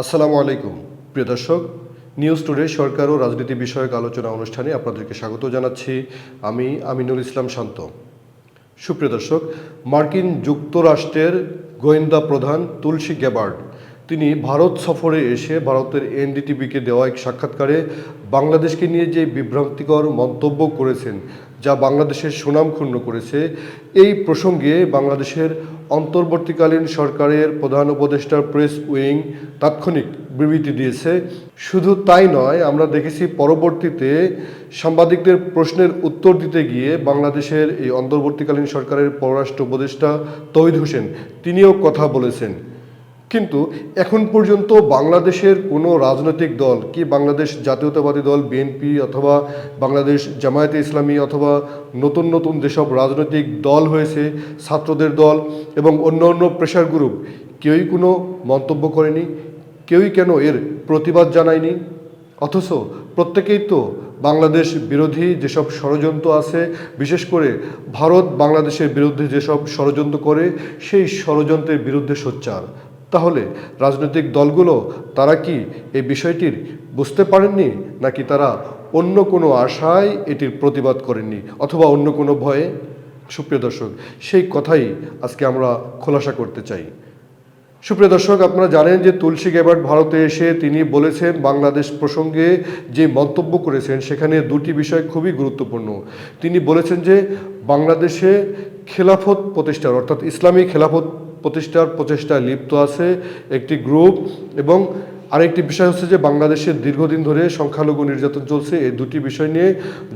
আসসালামু আলাইকুম। প্রিয় দর্শক, নিউজ টুডে সরকার ও রাজনীতি বিষয়ক আলোচনা অনুষ্ঠানে আপনাদেরকে স্বাগত জানাচ্ছি। আমি আমিনুল ইসলাম শান্ত। সুপ্রিয় দর্শক, মার্কিন যুক্তরাষ্ট্রের গোয়েন্দা প্রধান তুলসী গ্যাবার্ড তিনি ভারত সফরে এসে ভারতের এনডিটিভিকে দেওয়া এক সাক্ষাৎকারে বাংলাদেশকে নিয়ে যে বিভ্রান্তিকর মন্তব্য করেছেন যা বাংলাদেশের সুনাম ক্ষুণ্ণ করেছে। এই প্রসঙ্গে বাংলাদেশের অন্তর্বর্তীকালীন সরকারের প্রধান উপদেষ্টার প্রেস উইং তাৎক্ষণিক বিবৃতি দিয়েছে। শুধু তাই নয়, আমরা দেখেছি পরবর্তীতে সাংবাদিকদের প্রশ্নের উত্তর দিতে গিয়ে বাংলাদেশের এই অন্তর্বর্তীকালীন সরকারের পররাষ্ট্র উপদেষ্টা তহিদ হোসেন তিনিও কথা বলেছেন। কিন্তু এখন পর্যন্ত বাংলাদেশের কোনো রাজনৈতিক দল কি বাংলাদেশ জাতীয়তাবাদী দল বিএনপি অথবা বাংলাদেশ জামায়াতে ইসলামী অথবা নতুন নতুন যেসব রাজনৈতিক দল হয়েছে, ছাত্রদের দল এবং অন্য অন্য প্রেশার গ্রুপ কেউই কোনো মন্তব্য করেনি? কেউই কেন এর প্রতিবাদ জানায়নি? অথচ প্রত্যেকেই তো বাংলাদেশ বিরোধী যেসব ষড়যন্ত্র আছে, বিশেষ করে ভারত বাংলাদেশের বিরুদ্ধে যেসব ষড়যন্ত্র করে, সেই ষড়যন্ত্রের বিরুদ্ধে সোচ্চার। তাহলে রাজনৈতিক দলগুলো তারা কি এই বিষয়টির বুঝতে পারেননি? নাকি তারা অন্য কোনো আশায় এটির প্রতিবাদ করেননি অথবা অন্য কোনো ভয়ে? সুপ্রিয় দর্শক, সেই কথাই আজকে আমরা খোলাসা করতে চাই। সুপ্রিয় দর্শক, আপনারা জানেন যে তুলসী গ্যাবার্ট ভারতে এসে তিনি বলেছেন বাংলাদেশ প্রসঙ্গে যে মন্তব্য করেছেন সেখানে দুটি বিষয় খুবই গুরুত্বপূর্ণ। তিনি বলেছেন যে বাংলাদেশে খেলাফত প্রতিষ্ঠার অর্থাৎ ইসলামী খেলাফত প্রতিষ্ঠার প্রচেষ্টায় লিপ্ত আছে একটি গ্রুপ এবং আরেকটি বিষয় হচ্ছে যে বাংলাদেশের দীর্ঘদিন ধরে সংখ্যালঘু নির্যাতন চলছে। এই দুটি বিষয় নিয়ে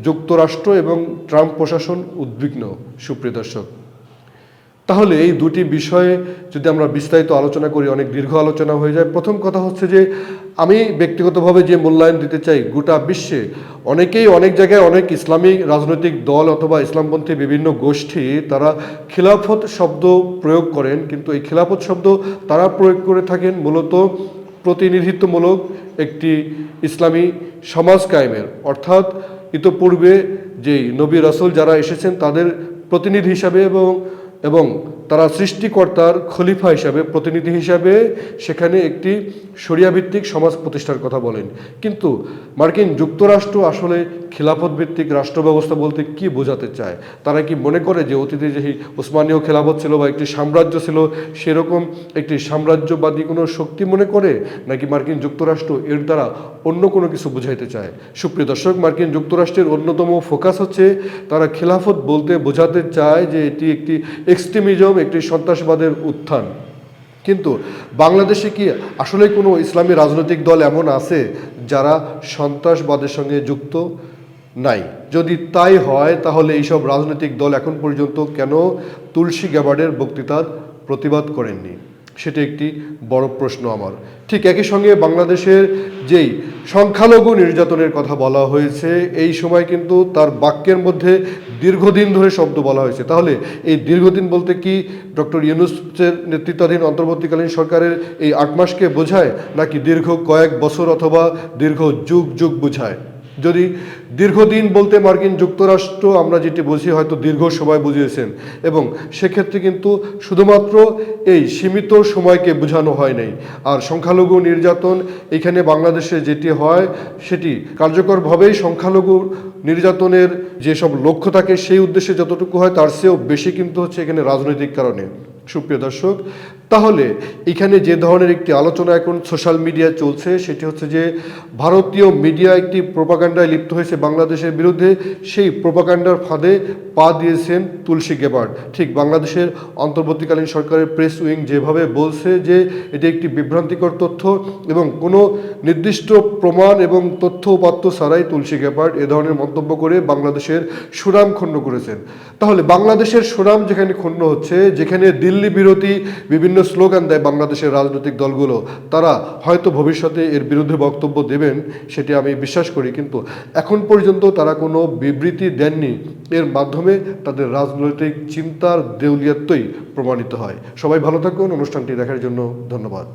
যুক্তরাষ্ট্র এবং ট্রাম্প প্রশাসন উদ্বিগ্ন। সুপ্রিয় দর্শক তাহলে এই দুটি বিষয়ে যদি আমরা বিস্তারিত আলোচনা করি, অনেক দীর্ঘ আলোচনা হয়ে যায়। প্রথম কথা হচ্ছে যে, আমি ব্যক্তিগতভাবে যে মূল্যায়ন দিতে চাই গোটা বিশ্বে, অনেকেই অনেক জায়গায় অনেক ইসলামী রাজনৈতিক দল অথবা ইসলামপন্থী বিভিন্ন গোষ্ঠী তারা খিলাফত শব্দ প্রয়োগ করেন, কিন্তু এই খিলাফত শব্দ তারা প্রয়োগ করে থাকেন মূলত প্রতিনিধিত্বমূলক একটি ইসলামী সমাজ কায়েমের। অর্থাৎ ইতোপূর্বে যেই নবী রসুল যারা এসেছেন তাদের প্রতিনিধি হিসাবে এবং এবং তারা সৃষ্টিকর্তার খলিফা হিসাবে, প্রতিনিধি হিসাবে সেখানে একটি সরিয়াভিত্তিক সমাজ প্রতিষ্ঠার কথা বলেন। কিন্তু মার্কিন যুক্তরাষ্ট্র আসলে খিলাফত ভিত্তিক রাষ্ট্র ব্যবস্থা বলতে কি বোঝাতে চায়? তারা কি মনে করে যে অতীতে যে ওসমানীয় খেলাফত ছিল বা একটি সাম্রাজ্য ছিল, সেরকম একটি সাম্রাজ্যবাদী কোনো শক্তি মনে করে? নাকি মার্কিন যুক্তরাষ্ট্র এর দ্বারা অন্য কোনো কিছু বুঝাইতে চায়? সুপ্রিয় দর্শক, মার্কিন যুক্তরাষ্ট্রের অন্যতম ফোকাস হচ্ছে, তারা খেলাফত বলতে বোঝাতে চায় যে এটি একটি এক্সট্রিমিজম, একটি সন্ত্রাসবাদের উত্থান। কিন্তু বাংলাদেশে কি আসলে কোনো ইসলামী রাজনৈতিক দল এমন আছে যারা সন্ত্রাসবাদের সঙ্গে যুক্ত? নাই। যদি তাই হয়, তাহলে এইসব রাজনৈতিক দল এখন পর্যন্ত কেন তুলসী গ্যাবার্ডের বক্তৃতার প্রতিবাদ করেননি? সেটি একটি বড় প্রশ্ন আমার। ঠিক একই সঙ্গে বাংলাদেশের যেই সংখ্যালঘু নির্যাতনের কথা বলা হয়েছে, এই সময় কিন্তু তার বাক্যের মধ্যে দীর্ঘদিন ধরে শব্দ বলা হয়েছে। তাহলে এই দীর্ঘদিন বলতে কি ডক্টর ইউনুসের নেতৃত্বাধীন অন্তর্বর্তীকালীন সরকারের এই আট মাসকে বোঝায়, নাকি দীর্ঘ কয়েক বছর অথবা দীর্ঘ যুগ যুগ বোঝায়? যদি দীর্ঘদিন বলতে মার্কিন যুক্তরাষ্ট্র, আমরা যেটি বুঝি হয়তো দীর্ঘ সময় বুঝিয়েছেন, এবং সেক্ষেত্রে কিন্তু শুধুমাত্র এই সীমিত সময়কে বোঝানো হয় নাই। আর সংখ্যালঘু নির্যাতন এখানে বাংলাদেশে যেটি হয়, সেটি কার্যকরভাবেই সংখ্যালঘু নির্যাতনের যেসব লক্ষ্য থাকে, সেই উদ্দেশ্যে যতটুকু হয়, তার চেয়েও বেশি কিন্তু হচ্ছে এখানে রাজনৈতিক কারণে। সুপ্রিয় দর্শক, তাহলে এখানে যে ধরনের একটি আলোচনা এখন সোশ্যাল মিডিয়া চলছে, সেটি হচ্ছে যে ভারতীয় মিডিয়া একটি প্রোপাগান্ডায় লিপ্ত হয়েছে বাংলাদেশের বিরুদ্ধে। সেই প্রোপাগান্ডার ফাঁদে পা দিয়েছেন তুলসী গেবার্ড। ঠিক বাংলাদেশের অন্তর্বর্তীকালীন সরকারের প্রেস উইং যেভাবে বলছে যে এটি একটি বিভ্রান্তিকর তথ্য এবং কোনো নির্দিষ্ট প্রমাণ এবং তথ্য উপাত্ত ছাড়াই তুলসী গেবার্ড এ ধরনের মন্তব্য করে বাংলাদেশের সুনাম ক্ষুণ্ণ করেছেন। তাহলে বাংলাদেশের সুনাম যেখানে ক্ষুণ্ণ হচ্ছে, যেখানে দিল্লি বিরোধী বিভিন্ন স্লোগান দেয় বাংলাদেশের রাজনৈতিক দলগুলো। তারা হয়তো ভবিষ্যতে এর বিরুদ্ধে বক্তব্য দেবেন, সেটি আমি বিশ্বাস করি। কিন্তু এখন পর্যন্ত তারা কোনো বিবৃতি দেননি। এর মাধ্যমে তাদের রাজনৈতিক চিন্তার দেউলিয়াত্বই প্রমাণিত হয়। সবাই ভালো থাকুন। অনুষ্ঠানটি দেখার জন্য ধন্যবাদ।